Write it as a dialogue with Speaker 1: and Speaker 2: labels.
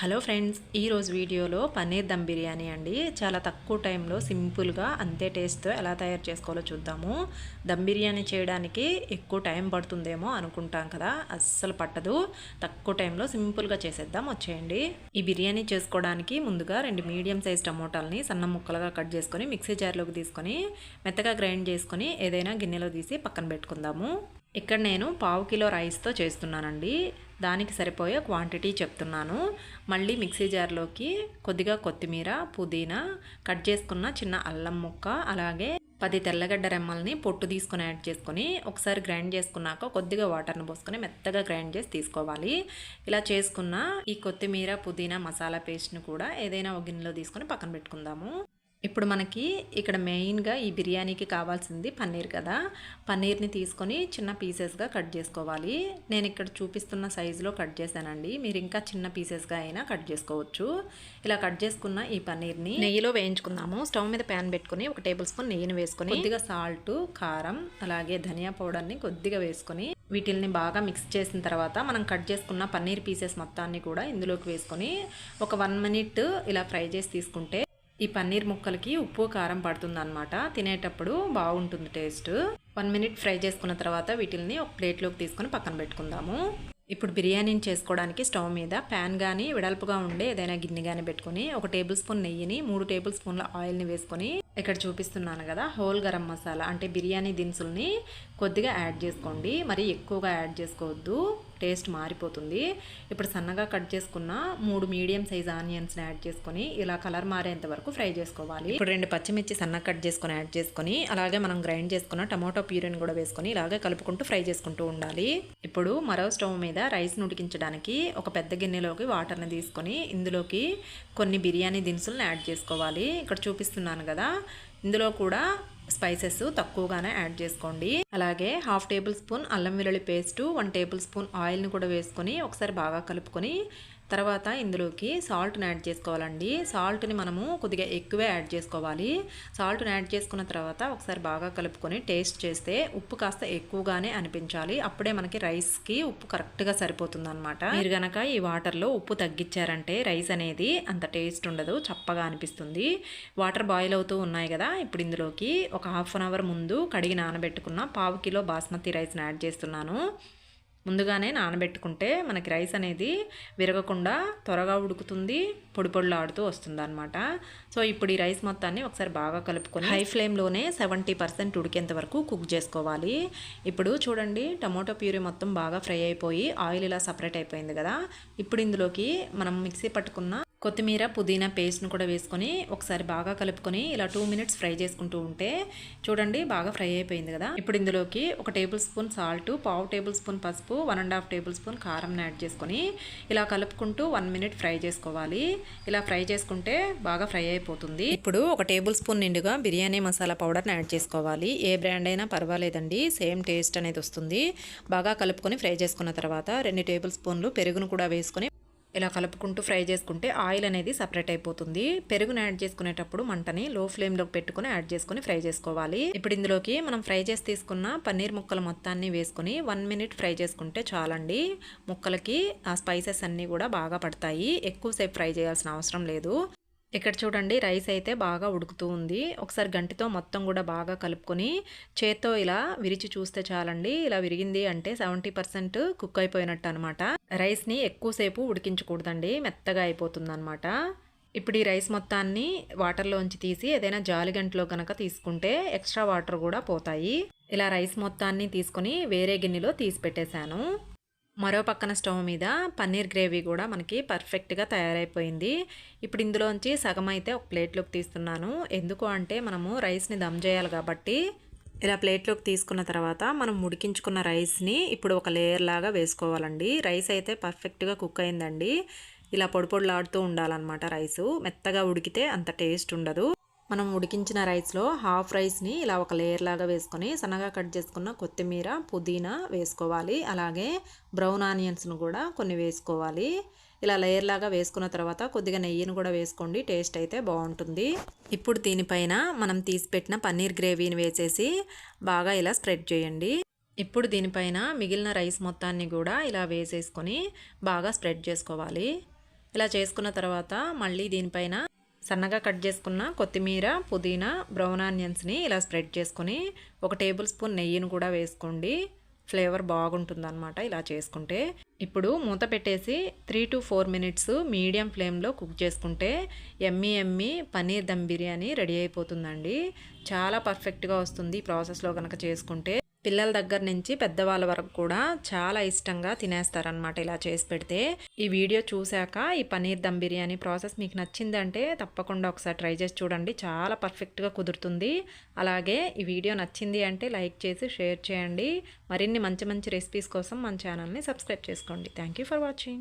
Speaker 1: Hello friends ఈరోజు వీడియోలో పన్నీర్ దమ్ బిర్యానీ అండి. చాలా తక్కువ టైంలో సింపుల్గా అంతే టేస్ట్తో ఎలా తయారు చేసుకోవాలో చూద్దాము. దమ్ బిర్యానీ చేయడానికి ఎక్కువ టైం పడుతుందేమో అనుకుంటాం కదా అస్సలు పట్టదు. తక్కువ టైంలో సింపుల్గా చేసేద్దాం వచ్చేయండి. ఈ బిర్యానీ చేసుకోవడానికి ముందుగా రెండు మీడియం సైజ్ టమోటాలని సన్న ముక్కలుగా కట్ చేసుకొని మిక్సీ జార్లోకి తీసుకొని మెత్తగా గ్రైండ్ చేసుకొని ఏదైనా గిన్నెలో తీసి పక్కన పెట్టుకుందాము. ఇక్కడ నేను పావు కిలో రైస్తో చేస్తున్నానండి. దానికి సరిపోయే క్వాంటిటీ చెప్తున్నాను. మళ్ళీ మిక్సీ జార్లోకి కొద్దిగా కొత్తిమీర పుదీనా కట్ చేసుకున్న చిన్న అల్లం ముక్క అలాగే పది తెల్లగడ్డ రెమ్మల్ని పొట్టు తీసుకొని యాడ్ చేసుకొని ఒకసారి గ్రైండ్ చేసుకున్నాక కొద్దిగా వాటర్ని పోసుకొని మెత్తగా గ్రైండ్ చేసి తీసుకోవాలి. ఇలా చేసుకున్న ఈ కొత్తిమీర పుదీనా మసాలా పేస్ట్ని కూడా ఏదైనా ఒక గిన్నెలో తీసుకొని పక్కన పెట్టుకుందాము. ఇప్పుడు మనకి ఇక్కడ మెయిన్గా ఈ బిర్యానీకి కావాల్సింది పన్నీర్ కదా. పన్నీర్ని తీసుకొని చిన్న పీసెస్గా కట్ చేసుకోవాలి. నేను ఇక్కడ చూపిస్తున్న సైజులో కట్ చేశానండి. మీరు ఇంకా చిన్న పీసెస్గా అయినా కట్ చేసుకోవచ్చు. ఇలా కట్ చేసుకున్న ఈ పన్నీర్ని నెయ్యిలో వేయించుకుందాము. స్టవ్ మీద ప్యాన్ పెట్టుకొని ఒక టేబుల్ స్పూన్ నెయ్యిని వేసుకొని కొద్దిగా సాల్ట్ కారం అలాగే ధనియా పౌడర్ని కొద్దిగా వేసుకొని వీటిల్ని బాగా మిక్స్ చేసిన తర్వాత మనం కట్ చేసుకున్న పన్నీర్ పీసెస్ మొత్తాన్ని కూడా ఇందులోకి వేసుకొని ఒక వన్ మినిట్ ఇలా ఫ్రై చేసి తీసుకుంటే ఈ పన్నీర్ ముక్కలకి ఉప్పు కారం పడుతుంది అనమాట తినేటప్పుడు బాగుంటుంది టేస్ట్. వన్ మినిట్ ఫ్రై చేసుకున్న తర్వాత వీటిల్ని ఒక ప్లేట్లోకి తీసుకొని పక్కన పెట్టుకుందాము. ఇప్పుడు బిర్యానీని చేసుకోవడానికి స్టవ్ మీద ప్యాన్ కానీ వెడల్పుగా ఉండే ఏదైనా గిన్నె కానీ పెట్టుకొని ఒక టేబుల్ స్పూన్ నెయ్యిని మూడు టేబుల్ స్పూన్ల ఆయిల్ని వేసుకొని ఇక్కడ చూపిస్తున్నాను కదా హోల్ గరం మసాలా అంటే బిర్యానీ దినుసుల్ని కొద్దిగా యాడ్ చేసుకోండి. మరి ఎక్కువగా యాడ్ చేసుకోవద్దు. టేస్ట్ మారిపోతుంది. ఇప్పుడు సన్నగా కట్ చేసుకున్న మూడు మీడియం సైజ్ ఆనియన్స్ని యాడ్ చేసుకొని ఇలా కలర్ మారేంత వరకు ఫ్రై చేసుకోవాలి. ఇప్పుడు రెండు పచ్చిమిర్చి సన్నగా కట్ చేసుకొని యాడ్ చేసుకొని అలాగే మనం గ్రైండ్ చేసుకున్న టమాటో ప్యూరిని కూడా వేసుకొని ఇలాగే కలుపుకుంటూ ఫ్రై చేసుకుంటూ ఉండాలి. ఇప్పుడు మరో స్టవ్ మీద రైస్ను ఉడికించడానికి ఒక పెద్ద గిన్నెలోకి వాటర్ని తీసుకొని ఇందులోకి కొన్ని బిర్యానీ దినుసులను యాడ్ చేసుకోవాలి. ఇక్కడ చూపిస్తున్నాను కదా. ఇందులో కూడా స్పైసెస్ తక్కువగానే యాడ్ చేసుకోండి. అలాగే హాఫ్ టేబుల్ స్పూన్ అల్లం వెల్లుల్లి పేస్టు వన్ టేబుల్ స్పూన్ ఆయిల్ని కూడా వేసుకొని ఒకసారి బాగా కలుపుకొని తర్వాత ఇందులోకి సాల్ట్ని యాడ్ చేసుకోవాలండి. సాల్ట్ని మనము కొద్దిగా ఎక్కువే యాడ్ చేసుకోవాలి. సాల్ట్ని యాడ్ చేసుకున్న తర్వాత ఒకసారి బాగా కలుపుకొని టేస్ట్ చేస్తే ఉప్పు కాస్త ఎక్కువగానే అనిపించాలి. అప్పుడే మనకి రైస్కి ఉప్పు కరెక్ట్గా సరిపోతుంది అనమాట మీరు గనక ఈ వాటర్లో ఉప్పు తగ్గించారంటే రైస్ అనేది అంత టేస్ట్ ఉండదు చప్పగా అనిపిస్తుంది. వాటర్ బాయిల్ అవుతూ ఉన్నాయి కదా ఇప్పుడు ఇందులోకి ఒక హాఫ్ అన్ అవర్ ముందు కడిగి నానబెట్టుకున్న పావు కిలో బాస్మతి రైస్ని యాడ్ చేస్తున్నాను. ముందుగానే నానబెట్టుకుంటే మనకి రైస్ అనేది విరగకుండా త్వరగా ఉడుకుతుంది పొడి పొడిలాడుతూ వస్తుంది అనమాట సో ఇప్పుడు ఈ రైస్ మొత్తాన్ని ఒకసారి బాగా కలుపుకొని హై ఫ్లేమ్లోనే సెవెంటీ పర్సెంట్ ఉడికేంత వరకు కుక్ చేసుకోవాలి. ఇప్పుడు చూడండి టమోటో ప్యూరీ మొత్తం బాగా ఫ్రై అయిపోయి ఆయిల్ ఇలా సపరేట్ అయిపోయింది కదా. ఇప్పుడు ఇందులోకి మనం మిక్సీ పట్టుకున్న కొత్తిమీర పుదీనా పేస్ట్ను కూడా వేసుకొని ఒకసారి బాగా కలుపుకొని ఇలా టూ మినిట్స్ ఫ్రై చేసుకుంటూ ఉంటే చూడండి బాగా ఫ్రై అయిపోయింది కదా. ఇప్పుడు ఇందులోకి ఒక టేబుల్ స్పూన్ సాల్ట్ పావు టేబుల్ స్పూన్ పసుపు one and half table spoon కారం యాడ్ చేసుకొని ఇలా కలుపుకుంటూ వన్ మినిట్ ఫ్రై చేసుకోవాలి. ఇలా ఫ్రై చేసుకుంటే బాగా ఫ్రై అయిపోతుంది. ఇప్పుడు ఒక టేబుల్ స్పూన్ నిండుగా బిర్యానీ మసాలా పౌడర్ని యాడ్ చేసుకోవాలి. ఏ బ్రాండ్ అయినా పర్వాలేదండి సేమ్ టేస్ట్ అనేది వస్తుంది. బాగా కలుపుకొని ఫ్రై చేసుకున్న తర్వాత రెండు టేబుల్ స్పూన్లు పెరుగును కూడా వేసుకొని ఇలా కలుపుకుంటూ ఫ్రై చేసుకుంటే ఆయిల్ అనేది సపరేట్ అయిపోతుంది. పెరుగును యాడ్ చేసుకునేటప్పుడు మంటని లో ఫ్లేమ్లోకి పెట్టుకుని యాడ్ చేసుకుని ఫ్రై చేసుకోవాలి. ఇప్పుడు ఇందులోకి మనం ఫ్రై చేసి తీసుకున్న పన్నీర్ ముక్కల మొత్తాన్ని వేసుకుని వన్ మినిట్ ఫ్రై చేసుకుంటే చాలండి. ముక్కలకి ఆ స్పైసెస్ అన్నీ కూడా బాగా పడతాయి. ఎక్కువసేపు ఫ్రై చేయాల్సిన అవసరం లేదు. ఇక్కడ చూడండి రైస్ అయితే బాగా ఉడుకుతూ ఉంది. ఒకసారి గంటితో మొత్తం కూడా బాగా కలుపుకొని చేత్తో ఇలా విరిచి చూస్తే చాలండి. ఇలా విరిగింది అంటే సెవెంటీ పర్సెంట్ కుక్ అయిపోయినట్టు అనమాట రైస్ని ఎక్కువసేపు ఉడికించకూడదండి మెత్తగా అయిపోతుందన్నమాట. ఇప్పుడు ఈ రైస్ మొత్తాన్ని వాటర్లోంచి తీసి ఏదైనా జాలిగంటలో కనుక తీసుకుంటే ఎక్స్ట్రా వాటర్ కూడా పోతాయి. ఇలా రైస్ మొత్తాన్ని తీసుకొని వేరే గిన్నెలో తీసి పెట్టేశాను. మరో పక్కన స్టవ్ మీద పన్నీర్ గ్రేవీ కూడా మనకి పర్ఫెక్ట్గా తయారైపోయింది. ఇప్పుడు ఇందులోంచి సగం అయితే ఒక ప్లేట్లోకి తీస్తున్నాను. ఎందుకు అంటే మనము రైస్ని దమ్ చేయాలి కాబట్టి. ఇలా ప్లేట్లోకి తీసుకున్న తర్వాత మనం ఉడికించుకున్న రైస్ని ఇప్పుడు ఒక లేయర్ లాగా వేసుకోవాలండి. రైస్ అయితే పర్ఫెక్ట్గా కుక్ అయిందండి. ఇలా పొడి పొడిలాడుతూ ఉండాలన్నమాట రైసు. మెత్తగా ఉడికితే అంత టేస్ట్ ఉండదు. మనం ఉడికించిన రైస్లో హాఫ్ రైస్ని ఇలా ఒక లేయర్ లాగా వేసుకొని సన్నగా కట్ చేసుకున్న కొత్తిమీర పుదీనా వేసుకోవాలి. అలాగే బ్రౌన్ ఆనియన్స్ను కూడా కొన్ని వేసుకోవాలి. ఇలా లేయర్ లాగా వేసుకున్న తర్వాత కొద్దిగా నెయ్యిని కూడా వేసుకోండి. టేస్ట్ అయితే బాగుంటుంది. ఇప్పుడు దీనిపైన మనం తీసిపెట్టిన పన్నీర్ గ్రేవీని వేసేసి బాగా ఇలా స్ప్రెడ్ చేయండి. ఇప్పుడు దీనిపైన మిగిలిన రైస్ మొత్తాన్ని కూడా ఇలా వేసేసుకొని బాగా స్ప్రెడ్ చేసుకోవాలి. ఇలా చేసుకున్న తర్వాత మళ్ళీ దీనిపైన సన్నగా కట్ చేసుకున్న కొత్తిమీర పుదీనా బ్రౌన్ ఆనియన్స్ని ఇలా స్ప్రెడ్ చేసుకొని ఒక టేబుల్ స్పూన్ నెయ్యిని కూడా వేసుకోండి. ఫ్లేవర్ బాగుంటుందన్నమాట ఇలా చేసుకుంటే. ఇప్పుడు మూత పెట్టేసి three to four minutes medium ఫ్లేమ్లో కుక్ చేసుకుంటే ఎమ్మి ఎమ్మి పనీర్ దమ్ బిర్యానీ రెడీ అయిపోతుందండి. చాలా పర్ఫెక్ట్గా వస్తుంది ఈ ప్రాసెస్లో కనుక చేసుకుంటే. పిల్లల దగ్గర నుంచి పెద్దవాళ్ళ వరకు కూడా చాలా ఇష్టంగా తినేస్తారనమాట ఇలా చేసి పెడితే. ఈ వీడియో చూశాక ఈ పనీర్ దమ్ బిర్యానీ ప్రాసెస్ మీకు నచ్చిందంటే తప్పకుండా ఒకసారి ట్రై చేసి చూడండి. చాలా పర్ఫెక్ట్గా కుదురుతుంది. అలాగే ఈ వీడియో నచ్చింది అంటే లైక్ చేసి షేర్ చేయండి. మరిన్ని మంచి మంచి రెసిపీస్ కోసం మన ఛానల్ని సబ్స్క్రైబ్ చేసుకోండి. Thank for watching.